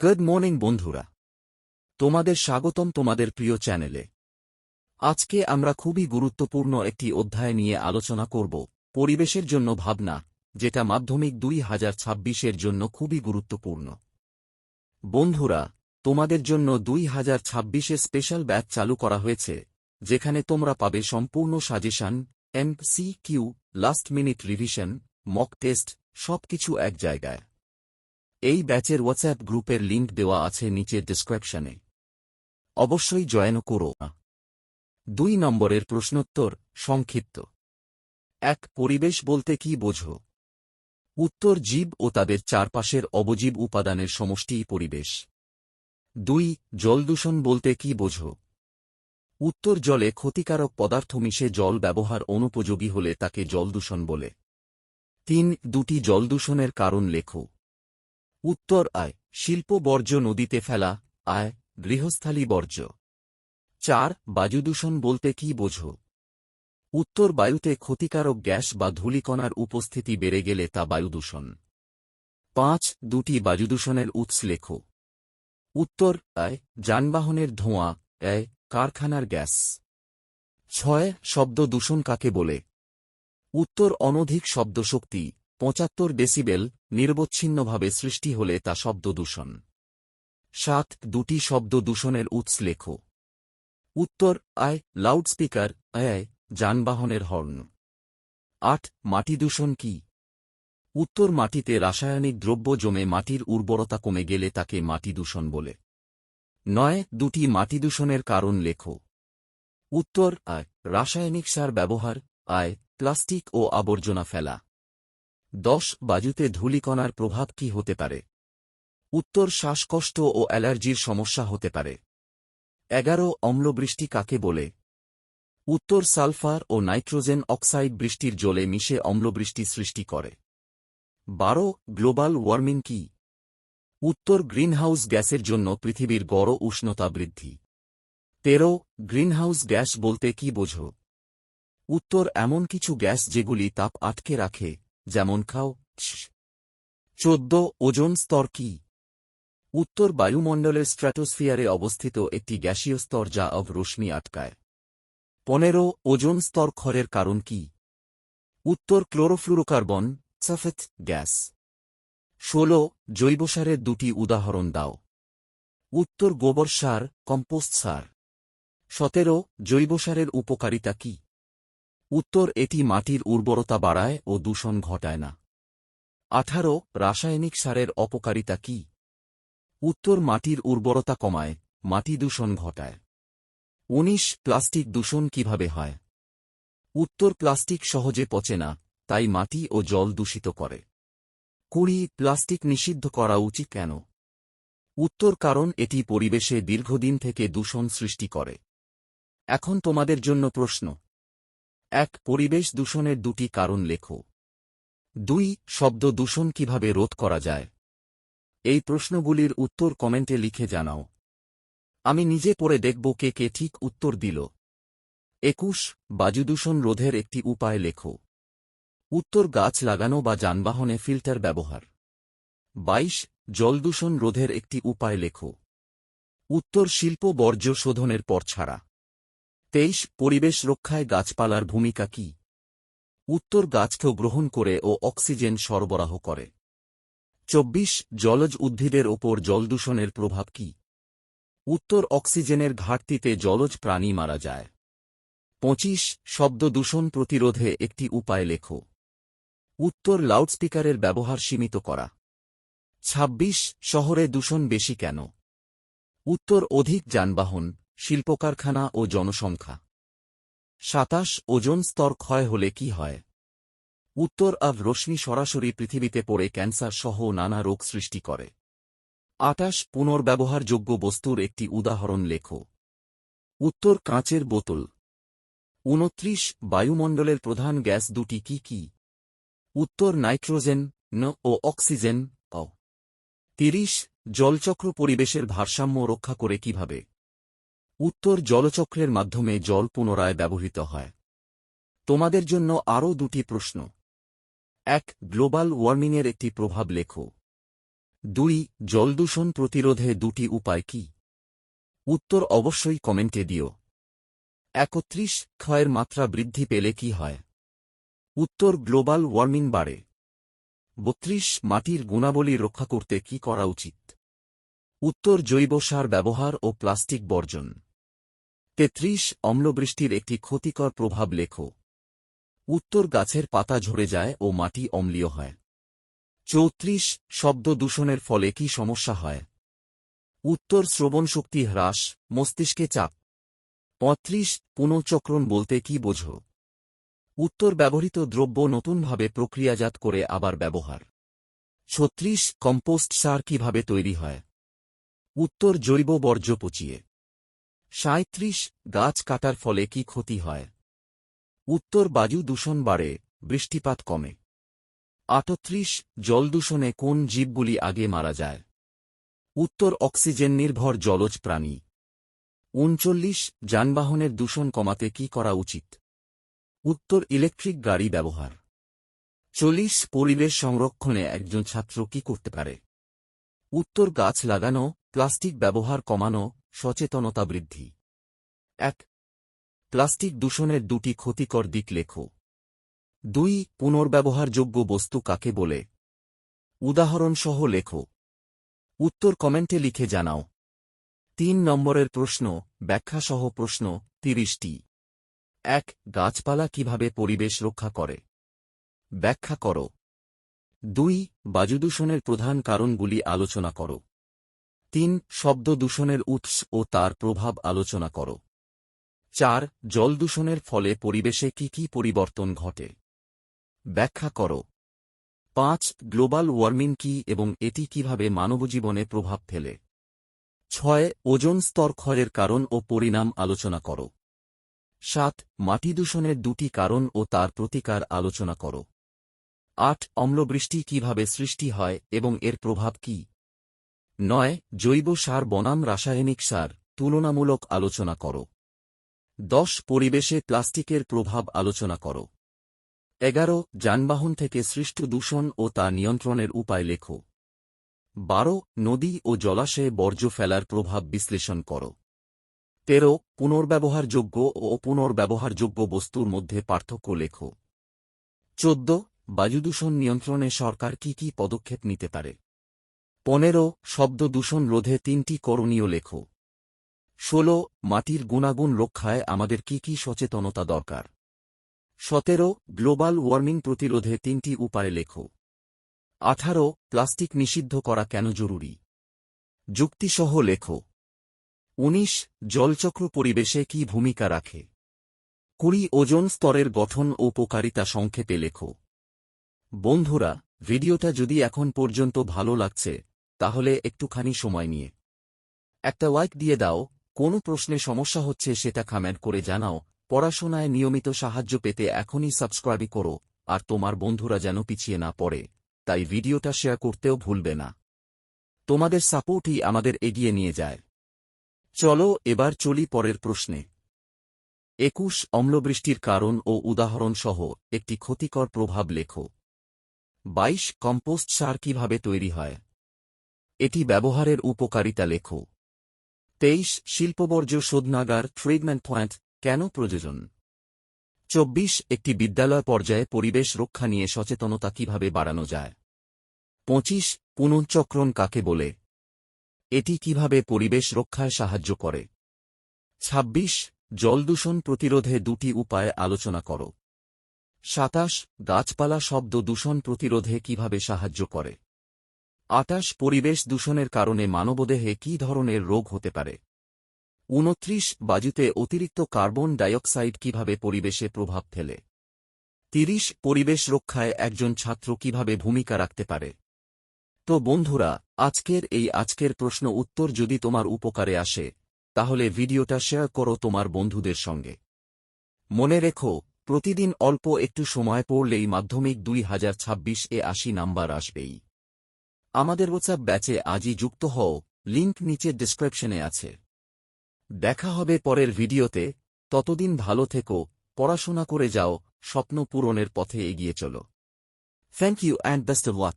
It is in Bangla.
গুড মর্নিং বন্ধুরা। তোমাদের স্বাগতম তোমাদের প্রিয় চ্যানেলে। আজকে আমরা খুবই গুরুত্বপূর্ণ একটি অধ্যায় নিয়ে আলোচনা করব, পরিবেশের জন্য ভাবনা, যেটা মাধ্যমিক দুই হাজার ছাব্বিশের জন্য খুবই গুরুত্বপূর্ণ। বন্ধুরা, তোমাদের জন্য দুই হাজার ছাব্বিশে স্পেশাল ব্যাচ চালু করা হয়েছে, যেখানে তোমরা পাবে সম্পূর্ণ suggestion M C Q last minute revision mock test সবকিছু এক জায়গায়। এই ব্যাচের হোয়াটসঅ্যাপ গ্রুপের লিঙ্ক দেওয়া আছে নিচের ডিসক্রিপশনে অবশ্যই জয়েন করো। দুই নম্বরের প্রশ্নোত্তর, সংক্ষিপ্ত। এক, পরিবেশ বলতে কি বোঝো? উত্তর, জীব ও তাদের চারপাশের অবজীব উপাদানের সমষ্টিই পরিবেশ। দুই জলদূষণ বলতে কি বোঝো? উত্তর, জলে ক্ষতিকারক পদার্থ মিশে জল ব্যবহার অনুপযোগী হলে তাকে জলদূষণ বলে। তিন, দুটি জলদূষণের কারণ লেখো। উত্তর আয়, শিল্প বর্জ্য নদীতে ফেলা, আয়, গৃহস্থালী বর্জ্য। চার বায়ুদূষণ বলতে কি বোঝো? উত্তর বায়ুতে ক্ষতিকারক গ্যাস বা ধূলিকণার উপস্থিতি বেড়ে গেলে তা বায়ুদূষণ পাঁচ, দুটি বায়ুদূষণের উৎস লেখো। উত্তর আয়, যানবাহনের ধোঁয়া, আয়, কারখানার গ্যাস। ছয়, শব্দ দূষণ কাকে বলে? উত্তর অনধিক শব্দশক্তি। পঁচাত্তর ডেসিবেল নিরবচ্ছিন্নভাবে সৃষ্টি হলে তা শব্দ দূষণ। সাত, দুটি শব্দ দূষণের উৎস লেখো। উত্তর, আয়, লাউডস্পিকার, আয় যানবাহনের হর্ন। আট, মাটি দূষণ কি? উত্তর, মাটিতে রাসায়নিক দ্রব্য জমে মাটির উর্বরতা কমে গেলে তাকে মাটি দূষণ বলে। নয়, দুটি মাটি দূষণের কারণ লেখো। উত্তর, আয়, রাসায়নিক সার ব্যবহার, আয়, প্লাস্টিক ও আবর্জনা ফেলা। দশ বাজুতে ধূলিকণার প্রভাব কি হতে পারে? উত্তর শ্বাসকষ্ট ও অ্যালার্জির সমস্যা হতে পারে। এগারো অম্লবৃষ্টি কাকে বলে? উত্তর সালফার ও নাইট্রোজেন অক্সাইড বৃষ্টির জলে মিশে অম্লবৃষ্টি সৃষ্টি করে। বারো গ্লোবাল ওয়ার্মিং কি? উত্তর গ্রিনহাউস গ্যাসের জন্য পৃথিবীর গড় উষ্ণতা বৃদ্ধি। তেরো গ্রিনহাউস গ্যাস বলতে কি বোঝো? উত্তর এমন কিছু গ্যাস যেগুলি তাপ আটকে রাখে যেমন খাও। চোদ্দ, ওজন স্তর কি? উত্তর বায়ুমণ্ডলের স্ট্র্যাটোস্ফিয়ারে অবস্থিত একটি গ্যাসীয় স্তর যা অব রশ্মি আটকায়। পনেরো, ওজন স্তর ক্ষরের কারণ কি? উত্তর ক্লোরোফ্লুরোকার্বন সাফেথ গ্যাস। ষোল জৈবসারের দুটি উদাহরণ দাও। উত্তর গোবর সার, কম্পোস্ট সার। সতেরো জৈবসারের উপকারিতা কি? উত্তর, এটি মাটির উর্বরতা বাড়ায় ও দূষণ ঘটায় না। আঠারো, রাসায়নিক সারের অপকারিতা কি? উত্তর, মাটির উর্বরতা কমায়, মাটি দূষণ ঘটায়। উনিশ, প্লাস্টিক দূষণ কীভাবে হয়? উত্তর, প্লাস্টিক সহজে পচে না, তাই মাটি ও জল দূষিত করে। কুড়ি, প্লাস্টিক নিষিদ্ধ করা উচিত কেন? উত্তর, কারণ এটি পরিবেশে দীর্ঘদিন থেকে দূষণ সৃষ্টি করে। এখন তোমাদের জন্য প্রশ্ন এক, পরিবেশ দূষণের দুটি কারণ লেখো। দুই, শব্দ দূষণ কীভাবে রোধ করা যায়? এই প্রশ্নগুলির উত্তর কমেন্টে লিখে জানাও। আমি নিজে পড়ে দেখব কে কে ঠিক উত্তর দিল। একুশ বাজুদূষণ রোধের একটি উপায় লেখো। উত্তর গাছ লাগানো বা যানবাহনে ফিল্টার ব্যবহার। বাইশ জলদূষণ রোধের একটি উপায় লেখো। উত্তর শিল্প বর্জ্য শোধনের পর ছাড়া। তেইশ, পরিবেশ রক্ষায় গাছপালার ভূমিকা কি? উত্তর, গাছকেও গ্রহণ করে ও অক্সিজেন সরবরাহ করে। চব্বিশ, জলজ উদ্ভিদের ওপর জলদূষণের প্রভাব কি? উত্তর, অক্সিজেনের ঘাটতিতে জলজ প্রাণী মারা যায়। পঁচিশ, শব্দ দূষণ প্রতিরোধে একটি উপায় লেখো। উত্তর, লাউডস্পিকারের ব্যবহার সীমিত করা। ২৬ শহরে দূষণ বেশি কেন? উত্তর, অধিক যানবাহন। শিল্পকারখানা ও জনসংখ্যা। সাতাশ, ওজন স্তর ক্ষয় হলে কি হয়? উত্তর আর রশ্মি সরাসরি পৃথিবীতে পড়ে ক্যান্সার সহ নানা রোগ সৃষ্টি করে। আটাশ, পুনর্ব্যবহারযোগ্য বস্তুর একটি উদাহরণ লেখো। উত্তর, কাঁচের বোতল। উনত্রিশ বায়ুমণ্ডলের প্রধান গ্যাস দুটি কি কি? উত্তর, নাইট্রোজেন, ন, ও অক্সিজেন অ তিরিশ, জলচক্র পরিবেশের ভারসাম্য রক্ষা করে কীভাবে? উত্তর জলচক্রের মাধ্যমে জল পুনরায় ব্যবহৃত হয়। তোমাদের জন্য আরও দুটি প্রশ্ন। এক, গ্লোবাল ওয়ার্মিংয়ের একটি প্রভাব লেখো। দুই জলদূষণ প্রতিরোধে দুটি উপায় কি? উত্তর অবশ্যই কমেন্টে দিও। একত্রিশ, ক্ষয়ের মাত্রা বৃদ্ধি পেলে কি হয়? উত্তর, গ্লোবাল ওয়ার্মিং বাড়ে। বত্রিশ, মাটির গুণাবলী রক্ষা করতে কি করা উচিত? উত্তর, জৈব সার ব্যবহার ও প্লাস্টিক বর্জন। তেত্রিশ অম্লবৃষ্টির একটি ক্ষতিকর প্রভাব লেখো। উত্তর গাছের পাতা ঝরে যায় ও মাটি অম্লীয় হয়। চৌত্রিশ শব্দ দূষণের ফলে কি সমস্যা হয়? উত্তর শ্রবণশক্তি হ্রাস, মস্তিষ্কে চাপ। পঁয়ত্রিশ পুনঃচক্রণ বলতে কি বোঝো? উত্তর ব্যবহৃত দ্রব্য নতুনভাবে প্রক্রিয়াজাত করে আবার ব্যবহার। ছত্রিশ কম্পোস্ট সার কীভাবে তৈরি হয়? উত্তর জৈব বর্জ্য পচিয়ে। সাঁত্রিশ গাছ কাটার ফলে কি ক্ষতি হয়? উত্তর বায়ু দূষণ বাড়ে, বৃষ্টিপাত কমে। আটত্রিশ, জল দূষণে কোন জীবগুলি আগে মারা যায়? উত্তর, অক্সিজেন নির্ভর জলজ প্রাণী। উনচল্লিশ, যানবাহনের দূষণ কমাতে কি করা উচিত? উত্তর, ইলেকট্রিক গাড়ি ব্যবহার। চল্লিশ, পরিবেশ সংরক্ষণে একজন ছাত্র কি করতে পারে? উত্তর, গাছ লাগানো, প্লাস্টিক ব্যবহার কমানো সচেতনতা বৃদ্ধি। এক, প্লাস্টিক দূষণের দুটি ক্ষতিকর দিক লেখো। দুই, পুনর্ব্যবহারযোগ্য বস্তু কাকে বলে? উদাহরণসহ লেখো। উত্তর কমেন্টে লিখে জানাও। তিন নম্বরের প্রশ্ন, ব্যাখ্যাসহ প্রশ্ন, তিরিশটি। এক, গাছপালা কীভাবে পরিবেশ রক্ষা করে? ব্যাখ্যা করো। দুই, বায়ুদূষণের প্রধান কারণগুলি আলোচনা করো। তিন, শব্দ দূষণের উৎস ও তার প্রভাব আলোচনা করো। চার, জল দূষণের ফলে পরিবেশে কি কি পরিবর্তন ঘটে? ব্যাখ্যা করো। পাঁচ, গ্লোবাল ওয়ার্মিং কি এবং এটি কীভাবে মানবজীবনে প্রভাব ফেলে? ছয়, ওজন স্তর ক্ষয়ের কারণ ও পরিণাম আলোচনা করো। সাত, মাটি দূষণের দুটি কারণ ও তার প্রতিকার আলোচনা করো। আট, অম্লবৃষ্টি কীভাবে সৃষ্টি হয় এবং এর প্রভাব কি? নয়, জৈব সার বনাম রাসায়নিক সার, তুলনামূলক আলোচনা করো। দশ, পরিবেশে প্লাস্টিকের প্রভাব আলোচনা করো। এগারো, যানবাহন থেকে সৃষ্ট দূষণ ও তা নিয়ন্ত্রণের উপায় লেখো। বারো, নদী ও জলাশয়ে বর্জ্য ফেলার প্রভাব বিশ্লেষণ করো। তেরো, পুনর্ব্যবহারযোগ্য ও অপুনর্ব্যবহারযোগ্য বস্তুর মধ্যে পার্থক্য লেখো। চোদ্দ, বায়ুদূষণ নিয়ন্ত্রণে সরকার কি কি পদক্ষেপ নিতে পারে? পনেরো, শব্দ দূষণ রোধে তিনটি করণীয় লেখো। ষোলো, মাটির গুণাগুণ রক্ষায় আমাদের কি কি সচেতনতা দরকার? সতেরো, গ্লোবাল ওয়ার্মিং প্রতিরোধে তিনটি উপায় লেখো। আঠারো, প্লাস্টিক নিষিদ্ধ করা কেন জরুরি? যুক্তিসহ লেখো। উনিশ, জলচক্র পরিবেশে কি ভূমিকা রাখে? কুড়ি, ওজন স্তরের গঠন ও উপকারিতা সংক্ষেপে লেখো। বন্ধুরা, ভিডিওটা যদি এখন পর্যন্ত ভালো লাগছে তাহলে একটুখানি সময় নিয়ে। একটা লাইক দিয়ে দাও, কোনো প্রশ্নে সমস্যা হচ্ছে সেটা কমেন্ট করে জানাও, পড়াশোনায় নিয়মিত সাহায্য পেতে এখনই সাবস্ক্রাইব করো, আর তোমার বন্ধুরা যেন পিছিয়ে না পড়ে, তাই ভিডিওটা শেয়ার করতেও ভুলবে না। তোমাদের সাপোর্টই আমাদের এগিয়ে নিয়ে যায়। চলো এবার চলি পরের প্রশ্নে। একুশ অম্লবৃষ্টির কারণ ও উদাহরণ সহ একটি ক্ষতিকর প্রভাব লেখো। বাইশ কম্পোস্ট সার কীভাবে তৈরি হয়? এটি ব্যবহারের উপকারিতা লেখো। তেইশ, শিল্পবর্জ্য শোধনাগার ট্রিটমেন্ট পয়েন্ট কেন প্রয়োজন? চব্বিশ, একটি বিদ্যালয় পর্যায়ে পরিবেশ রক্ষা নিয়ে সচেতনতা কীভাবে বাড়ানো যায়? পঁচিশ পুনঃচক্রণ কাকে বলে? এটি কীভাবে পরিবেশ রক্ষায় সাহায্য করে? ২৬ জলদূষণ প্রতিরোধে দুটি উপায় আলোচনা করো। সাতাশ, গাছপালা শব্দ দূষণ প্রতিরোধে কীভাবে সাহায্য করে? আটাশ পরিবেশ দূষণের কারণে মানবদেহে কী ধরনের রোগ হতে পারে? উনত্রিশ, বাজুতে অতিরিক্ত কার্বন ডাইঅক্সাইড কীভাবে পরিবেশে প্রভাব ফেলে? তিরিশ, পরিবেশ রক্ষায় একজন ছাত্র কীভাবে ভূমিকা রাখতে পারে? তো বন্ধুরা, আজকের এই আজকের প্রশ্ন উত্তর যদি তোমার উপকারে আসে, তাহলে ভিডিওটা শেয়ার করো তোমার বন্ধুদের সঙ্গে। মনে রেখো, প্রতিদিন অল্প একটু সময় পড়লেই মাধ্যমিক দুই হাজার ছাব্বিশ এ আশি নাম্বার আসবেই। আমাদের হোয়াটসঅ্যাপ ব্যাচে আজই যুক্ত হও লিঙ্ক নিচে ডিসক্রিপশনে আছে। দেখা হবে পরের ভিডিওতে, ততদিন ভালো থেকো, পড়াশোনা করে যাও, স্বপ্ন পূরণের পথে এগিয়ে চলো। Thank you and best luck